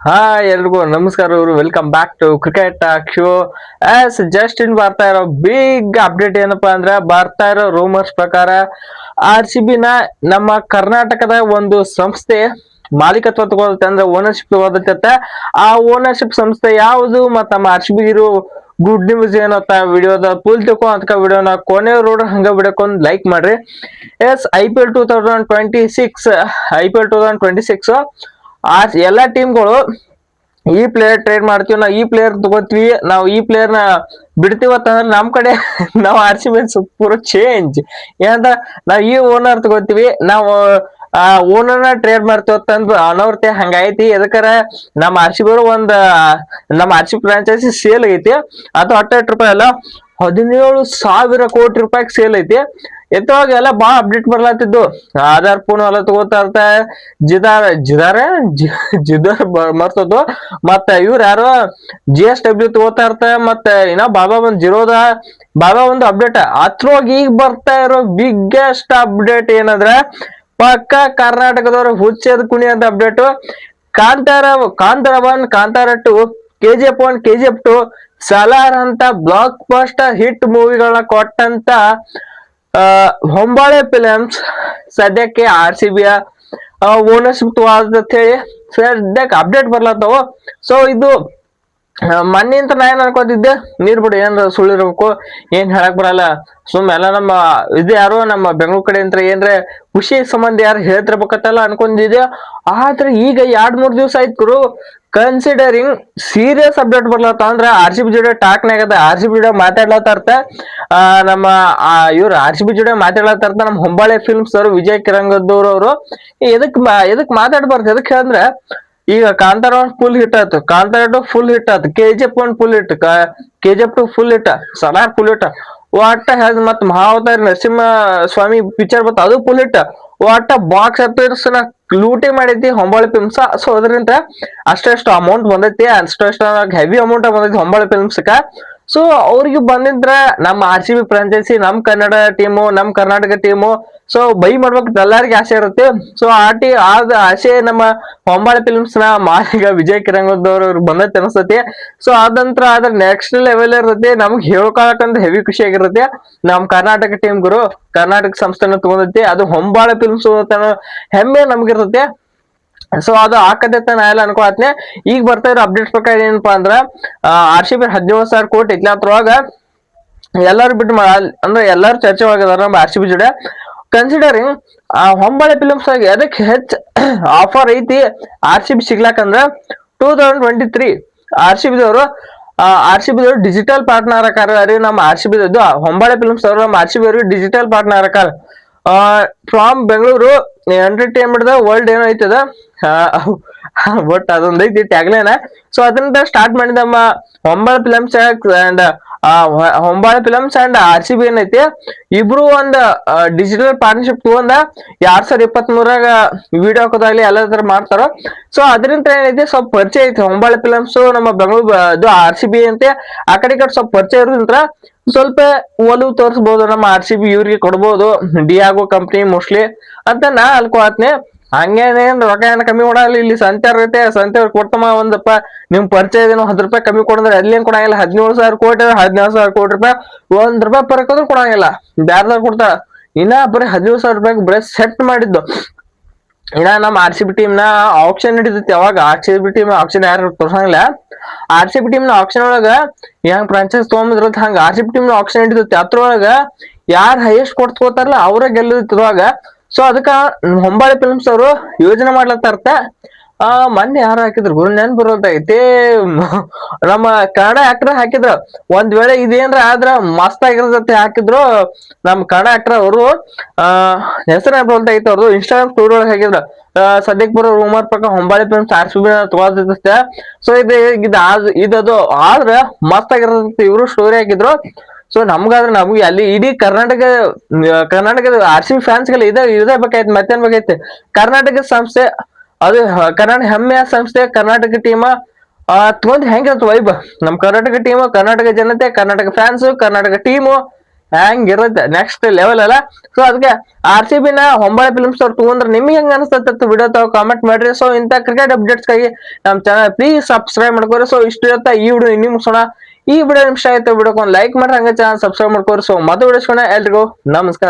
ಹಾ ಎಲ್ರಿಗೂ ನಮಸ್ಕಾರ ಇವರು welcome back to cricket talk show as just in ಬರ್ತಾ ಇರೋ ಬಿಗ್ ಅಪ್ಡೇಟ್ ಏನಪ್ಪಾ ಅಂದ್ರೆ ಬರ್ತಾ ಇರೋ ರೂಮರ್ಸ್ ಪ್ರಕಾರ ಆರ್ ಸಿ ಬಿ ನ ನಮ್ಮ ಕರ್ನಾಟಕದ ಒಂದು ಸಂಸ್ಥೆ ಮಾಲೀಕತ್ವ ತಗೋದತ್ತೆ ಅಂದ್ರೆ ಓನರ್ಶಿಪ್ ತಗೋದತ್ತೆ ಆ ಓನರ್ಶಿಪ್ ಸಂಸ್ಥೆ ಯಾವುದು ಮತ್ತೆ ನಮ್ಮ ಆರ್ ಸಿ ಬಿ ಇರೋ ಗುಡ್ ನ್ಯೂಸ್ ಏನತ್ತ ವಿಡಿಯೋದ ಪುಲ್ ತಿಳ್ಕೊ ಅಂತ ವಿಡಿಯೋನ ಕೊನೆ ರೋಡ್ ಹಂಗ ಬಿಡಕೊಂಡ್ ಲೈಕ್ ಮಾಡ್ರಿ. S I P L two thousand twenty six I P L two thousand twenty six ಆ ಎಲ್ಲಾ ಟೀಮ್ಗಳು ಈ ಪ್ಲೇಯರ್ ಟ್ರೇಡ್ ಮಾಡ್ತೀವಿ, ನಾವು ಈ ಪ್ಲೇಯರ್ ತಗೋತೀವಿ, ನಾವು ಈ ಪ್ಲೇಯರ್ನ ಬಿಡ್ತೀವತ್ತಂದ್ರೆ ನಮ್ ಕಡೆ ನಾವು ಆರ್ ಸಿ ಬಿ ಪೂರ ಚೇಂಜ್ ಏನಂತ ನಾವ್ ಈ ಓನರ್ ತಗೋತೀವಿ, ನಾವು, ಆ ಓನರ್ನ ಟ್ರೇಡ್ ಅಂತಂದ್ರೆ ಅನವರ್ತೆ ಹಂಗಾಯ್ತಿ. ಎದಕ್ಕಾರ ನಮ್ಮ ಆರ್ ಸಿ ಬಿ ಒಂದ್ ನಮ್ಮ ಆರ್ ಸಿ ಫ್ರಾಂಚೈಸಿ ಸೇಲ್ ಐತಿ ಅದು ಹತ್ತು ರೂಪಾಯಿ ಅಲ್ಲ ಹದಿನೇಳು ಸಾವಿರ ಕೋಟಿ ರೂಪಾಯಿ ಸೇಲ್ ಐತಿ. ಎತ್ತವಾಗ ಎಲ್ಲ ಬಾ ಅಪ್ಡೇಟ್ ಬರ್ಲಾತಿದ್ದು. ಆಧಾರ್ ಫೋನ್ ಎಲ್ಲ ತಗೋತಾ ಇರ್ತ. ಜಿದಾರ ಜಿದಾರ ಜಿದಾರ ಮರ್ತದ್ದು ಮತ್ತ ಇವ್ರ ಯಾರು ಜಿ ಎಸ್ ಡಬ್ಲ್ಯೂ ತಗೋತಾ ಇರ್ತ. ಮತ್ತ ಇನ್ನ ಬಾಬಾ ಒಂದ್ ಜಿರೋದ ಬಾಬಾ ಒಂದು ಅಪ್ಡೇಟ್ ಅತ್ರೋಗಿ ಈಗ ಬರ್ತಾ ಇರೋ ಬಿಗ್ಗೆಸ್ಟ್ ಅಪ್ಡೇಟ್ ಏನಂದ್ರೆ, ಪಕ್ಕ ಕರ್ನಾಟಕದವ್ರ ಹುಚ್ಚದ ಕುಣಿ ಅಂತ update Kantara Kantara one Kantara two K G F one K G F two Salaar ಅಂತ ಬ್ಲಾಕ್ ಬಸ್ಟರ್ ಹಿಟ್ ಮೂವಿಗಳನ್ನ ಕೊಟ್ಟಂತ ಹೊಂಬಾಳೆ ಫಿಲಮ್ಸ್ ಸದ್ಯಕ್ಕೆ ಆರ್ ಸಿ ಬಿಯ ಓನರ್ಶಿಪ್ ಅಂತ ಹೇಳಿ ಸದ್ಯಕ್ಕೆ ಅಪ್ಡೇಟ್ ಬರ್ಲತ್ತವ. ಸೊ ಇದು ಮೊನ್ನೆ ಅಂತ ನಾ ಏನ್ ಅನ್ಕೋತಿದ್ದೆ? ನೀರ್ ಬಿಡು ಏನ್ ಸುಳ್ಳಿರ್ಬೇಕು ಏನ್ ಹೇಳಕ್ ಬರಲ್ಲ. ಸುಮ್ ಎಲ್ಲ ನಮ್ಮ, ಇದು ಯಾರು ನಮ್ಮ ಬೆಂಗಳೂರು ಕಡೆ ಅಂತ ಏನ್ರೆ ಖುಷಿ ಸಂಬಂಧ ಯಾರು ಹೇಳ್ತಿರ್ಬೇಕತ್ತಲ್ಲ ಅನ್ಕೊಂಡಿದ್ದೆ. ಆದ್ರೆ ಈಗ ಎರಡ್ ಮೂರ್ ದಿವಸ ಆಯ್ತು ಗುರು ಕನ್ಸಿಡರಿಂಗ್ ಸೀರಿಯಸ್ ಅಪ್ಡೇಟ್ ಬರ್ಲತ್ತ ಅಂದ್ರೆ ಆರ್ ಸಿ ಬಿ ಜೋಡಿ ಟಾಕ್ನಾಗ ಅದ ಆರ್ ಸಿ ಬಿ ಜೋಡಿ ಮಾತಾಡ್ಲತ್ತಾರ್ತ. ಆ, ನಮ್ಮ ಇವ್ರು ಆರ್ ಸಿ ಬಿ ಜೋಡಿ ಮಾತಾಡ್ಲತ್ತಾರ್ತ ನಮ್ಮ ಹೊಂಬಾಳೆ ಫಿಲ್ಮ್ಸ್ ಅವರು, ವಿಜಯ್ ಕಿರಂಗದ್ದವ್ರು ಅವರು. ಎದಕ್ ಎದಕ್ ಮಾತಾಡ್ಬಾರ್ದು, ಎದಕ್ ಅಂದ್ರೆ ಈಗ ಕಾಂತಾರ ಫುಲ್ ಹಿಟ್ ಆಯ್ತು. ಕಾಂತಾರ ಟು ಫುಲ್ ಹಿಟ್ ಆಯ್ತು. K G F one full hit K G F two full hit Salaar full hit ಒಟ್ಟ ಹೇಳ್ದ ಮತ್ ಮಹಾವತಾರಿ ನರಸಿಂಹ ಸ್ವಾಮಿ ಪಿಕ್ಚರ್ ಬತ್ತ ಅದು ಫುಲ್ ಹಿಟ್ ಒಟ್ಟ ಬಾಕ್ಸ್ನ ಲೂಟಿ ಮಾಡೈತಿ ಹೊಂಬಾಳಿ ಫಿಲ್ಮ್ಸ್ ಸೊ ಅದರಿಂದ ಅಷ್ಟಷ್ಟು ಅಮೌಂಟ್ ಬಂದೈತಿ. ಅಷ್ಟಷ್ಟು ಹೆವಿ ಅಮೌಂಟ್ ಬಂದೈತಿ ಹೊಂಬಾಳಿ ಫಿಲ್ಮ್ಸ್ಕ ಸೊ ಅವ್ರಿಗೆ ಬಂದಿದ್ರ ನಮ್ಮ ಆರ್ ಸಿ ಬಿ ಫ್ರಾಂಚೈಸಿ ನಮ್ಮ ಕನ್ನಡ ಟೀಮು ನಮ್ಮ ಕರ್ನಾಟಕ ಟೀಮು ಸೊ ಬೈ ಮಾಡ್ಬೇಕು ಎಲ್ಲರಿಗೆ ಆಸೆ ಇರುತ್ತೆ. ಸೊ ಆ ಟಿ, ಆದ ಆಸೆ ನಮ್ಮ ಹೊಂಬಾಳೆ ಫಿಲ್ಮ್ಸ್ನ ಮಾಲೀಗ ವಿಜಯ್ ಕಿರಂಗದವ್ರು ಬಂದೈತೆ ಅನಿಸ್ತೈತಿ. ಸೊ ನಂತರ ಅದ್ರ ನೆಕ್ಸ್ಟ್ ಲೆವೆಲ್ ಇರುತ್ತೆ. ನಮ್ಗೆ ಹೇಳ್ಕೊಳಕಂತ ಹೆವಿ ಖುಷಿ ಆಗಿರುತ್ತೆ. ನಮ್ಮ ಕರ್ನಾಟಕ ಟೀಮ್ ಗುರು ಕರ್ನಾಟಕ ಸಂಸ್ಥೆನ ತಗೊಂಡೈತಿ. ಅದು ಹೊಂಬಾಳೆ ಫಿಲ್ಮ್ಸ್ ಹೆಮ್ಮೆ ನಮ್ಗಿರ್ತೈತೆ. ಸೊ ಅದು ಆಕತೈತೆ ನಾ ಎಲ್ಲ ಅನ್ಕೊಳತ್ನೆ. ಈಗ ಬರ್ತಾ ಇರೋ ಅಪ್ಡೇಟ್ಸ್ ಪ್ರಕಾರ ಏನಪ್ಪಾ ಅಂದ್ರ ಆರ್ ಸಿ ಬಿ ಹದಿನೇಳು ಸಾವಿರ ಕೋಟಿ ಅದ್ರೊಳಗ ಎಲ್ಲಾರು ಬಿಟ್ಟು ಅಂದ್ರೆ ಎಲ್ಲಾರು ಚರ್ಚೆ ಒಳಗದಾರ ನಮ್ಮ ಆರ್ ಸಿ ಬಿ ಜೋಡಿ. ಕನ್ಸಿಡರಿಂಗ್ ಆ ಹೊಂಬಾಳೆ ಫಿಲಮ್ಸ್ ಅದಕ್ಕೆ ಹೆಚ್ಚು ಆಫರ್ ಐತಿ R C B ಸಿಗ್ಲಾಕಂದ್ರ two thousand twenty three R C ಬಿದವರು R C ಬಿದವರು ಡಿಜಿಟಲ್ ಪಾರ್ಟ್ನರ್ ಆಕಾರ ನಮ್ಮ ಆರ್ ಸಿ ಬಿದ್ದು ಹೊಂಬಾಳೆ ಫಿಲಮ್ಸ್ ಅವರು ನಮ್ಮ ಆರ್ ಸಿ ಬಿ ಅವ್ರಿಗೆ ಡಿಜಿಟಲ್ ಪಾರ್ಟ್ನರ್ ಆಕಾರ. ಫ್ರಾಮ್ ಬೆಂಗಳೂರು ಎಂಟರ್ಟೈನ್ಮೆಂಟ್ ವರ್ಲ್ಡ್ ಏನೋ ಐತದ? ಬಟ್ ಅದೊಂದೈತಿ ಟ್ಯಾಗ್ಲೈನ್ ಸೊ ಅದರಿಂದ ಸ್ಟಾರ್ಟ್ ಮಾಡಿದಮ್ಮ ಒಂಬತ್ತು films and Hombale films and R C B ಏನೈತಿ? ಇಬ್ರು ಒಂದ್ ಡಿಜಿಟಲ್ ಪಾರ್ಟ್ನರ್ಶಿಪ್ ತಗೊಂಡ ಎರಡ್ ಸಾವಿರದ ಇಪ್ಪತ್ತ್ ಮೂರಾಗ ವಿಡಿಯೋ ಹಾಕೋದಾಗ್ಲಿ ಎಲ್ಲ ತರ ಮಾಡ್ತಾರ. ಸೊ ಅದರಿಂದ ಏನೈತಿ? ಸ್ವಲ್ಪ ಪರಿಚಯ ಐತಿ. ಹೊಂಬಾಳೆ ಫಿಲಮ್ಸ್ ನಮ್ಮ ಬೆಂಗಳೂರು ಆರ್ ಸಿ ಬಿ ಅಂತೆ. ಆ ಕಡೆ ಕಡೆ ಸ್ವಲ್ಪ ಪರಿಚಯ ಇರೋದ್ರಿಂದ ಸ್ವಲ್ಪ ಒಲವು ತೋರಿಸ್ಬೋದು. ನಮ್ಮ ಆರ್ ಸಿ ಬಿ ಇವ್ರಿಗೆ ಕೊಡ್ಬೋದು. ಡಿಯಾಗೋ ಕಂಪ್ನಿ ಮೋಸ್ಟ್ಲಿ ಅಂತ ನಾ ಅನ್ಕೋತ್ನೆ ಹಂಗೇನೇನ್ ರೊಕ್ಕ ಏನ್ ಕಮ್ಮಿ ಕೊಡಲ್ಲ, ಇಲ್ಲಿ ಸಂಚಾರ ಐತೆ ಸಂತೆ ಕೊಡ್ತಮ್ಮ ಒಂದಪ್ಪ. ನಿಮ್ ಪರಿಚಯ ಇದೇನೋ ಹತ್ತು ರೂಪಾಯಿ ಕಮ್ಮಿ ಕೊಡಂದ್ರೆ ಅಲ್ಲೇನ್ ಕೊಡಂಗಿಲ್ಲ, ಹದಿನೇಳು ಸಾವಿರ ಕೋಟಿ ಹದಿನೇಳು ಸಾವಿರ ಕೋಟಿ ರೂಪಾಯಿ, ಒಂದ್ ರೂಪಾಯಿ ಪರಕದ್ರು ಕೊಡಂಗಿಲ್ಲ. ಬ್ಯಾರ್ದಾರ್ ಕೊಡ್ತಾರ ಇನ್ನ ಬರೀ ಹದಿನೇಳು ಸಾವಿರ ರೂಪಾಯಿ ಬರೀ ಸೆಟ್ ಮಾಡಿದ್ದು. ಇನ್ನ ನಮ್ಮ ಆರ್ ಸಿ ಬಿ ಟೀಮ್ನ ಆಪ್ಷನ್ ನಡೀತೈತಿ ಅವಾಗ. R C B team auction ಯಾರು ತೋರ್ಸಂಗಿಲ್ಲ. ಆರ್ ಸಿ ಬಿ ಟೀಮ್ನ ಆಪ್ಷನ್ ಒಳಗ ಹೆಂಗ್ ಫ್ರಾಂಚೈಸ್ ತಗೊಂಬಂದ್ರತ್ ಹಂಗ. ಆರ್ ಸಿ ಬಿ ಟೀಮ್ನ ಆಪ್ಷನ್ ನಡೀತೈತಿ. ಅದ್ರೊಳಗ ಯಾರ್ ಹೈಯೆಸ್ಟ್ ಕೊಡ್ತಾರಲ್ಲ ಅವ್ರ ಗೆಲ್ಲದಿರುವಾಗ ಸೊ ಅದಕ್ಕ ಹೊಂಬಾಳೆ ಫಿಲ್ಮ್ಸ್ ಅವರು ಯೋಜನೆ ಮಾಡ್ಲತ್ತಾರ್ತ ಆ ಮೊನ್ನೆ ಯಾರು ಹಾಕಿದ್ರು? ಗುರು ನೆನ್ ಬರುವಂತೈತಿ ನಮ್ಮ ಕನ್ನಡ ಆಕ್ಟರ್ ಹಾಕಿದ್ರು. ಒಂದ್ ವೇಳೆ ಇದೇನ್ರ ಆದ್ರ ಮಸ್ತ್ ಆಗಿರ್ತೈತಿ ಹಾಕಿದ್ರು. ನಮ್ ಕನ್ನಡ ಆಕ್ಟರ್ ಅವರು ಆ ಹೆಸರು ಐತಿ ಅವ್ರದ್ದು ಇನ್ಸ್ಟಾಗ್ರಾಮ್ ಸ್ಟೋರಿ ಒಳಗೆ ಹಾಕಿದ್ರು. ಆ, ಸದ್ಯಕ್ ಬರೋ ರೂಮರ್ ಪ್ರಕಾರ Hombale films R C B so ಇದು ಇದು ಅದು ಆದ್ರ ಮಸ್ತ್ ಆಗಿರೋದಂತ ಇವರು ಸ್ಟೋರಿ ಹಾಕಿದ್ರು. ಸೊ ನಮ್ಗಾದ್ರೆ ನಮ್ಗೆ ಅಲ್ಲಿ ಇಡೀ ಕರ್ನಾಟಕ ಕರ್ನಾಟಕದ ಆರ್ ಸಿ ಬಿ ಫ್ಯಾನ್ಸ್ಗೆಲ್ಲ ಇದೇ ಬೇಕಾಯ್ತು, ಮತ್ತೇನ್ ಬೇಕಾಯ್ತು? ಕರ್ನಾಟಕ ಸಂಸ್ಥೆ, ಅದು ಕರ್ನಾಟಕ ಹೆಮ್ಮೆಯ ಸಂಸ್ಥೆ, ಕರ್ನಾಟಕ ಟೀಮ ತಗೊಂಡ್ ಹೆಂಗಿರತ್ ವೈಬ್ ನಮ್ ಕರ್ನಾಟಕ ಟೀಮ್, ಕರ್ನಾಟಕ ಜನತೆ, ಕರ್ನಾಟಕ ಫ್ಯಾನ್ಸ್ ಕರ್ನಾಟಕ ಟೀಮು, ಹೆಂಗಿರುತ್ತೆ? ನೆಕ್ಸ್ಟ್ ಲೆವೆಲ್ ಅಲ್ಲ? ಸೊ ಅದಕ್ಕೆ ಆರ್ ಸಿ ಬಿನ ಹೊಂಬಳೆ ಫಿಲ್ಮ್ಸ್ ಅವ್ರು ತಗೊಂಡ್ರೆ ನಿಮ್ಗೆ ಹೆಂಗ್ ಅನಿಸ್ತತ್ತ ವಿಡಿಯೋ ತಾವ್ ಕಾಮೆಂಟ್ ಮಾಡ್ರಿ. ಸೊ ಇಂಥ ಕ್ರಿಕೆಟ್ ಅಪ್ಡೇಟ್ಸ್ ಅಪ್ಡೇಟ್ಸ್ಗಾಗಿ ನಮ್ ಚಾನಲ್ ಪ್ಲೀಸ್ ಸಬ್ಸ್ಕ್ರೈಬ್ ಮಾಡ್ಕೋರಿ. ಸೊ ಇಷ್ಟು ಇರುತ್ತೆ. ಈ ವಿಡಿಯೋ ನಿಮ್ಗೆ ಈ ವಿಡಿಯೋ ನಿಮಿಷ ಆಯ್ತು ವಿಡಿಯೋಕ್ಕೆ ಒಂದು ಲೈಕ್ ಮಾಡ್ರಿ, ಹಂಗೆ ಚಾನಲ್ ಸಬ್ಸ್ಕ್ರೈಬ್ ಮಾಡ್ಕೋರಿ. ಸೊ ಮತ್ತೆ ವಿಡಿಯೋಸ್ಕೊಂಡ ಎಲ್ರಿಗೂ ನಮಸ್ಕಾರ.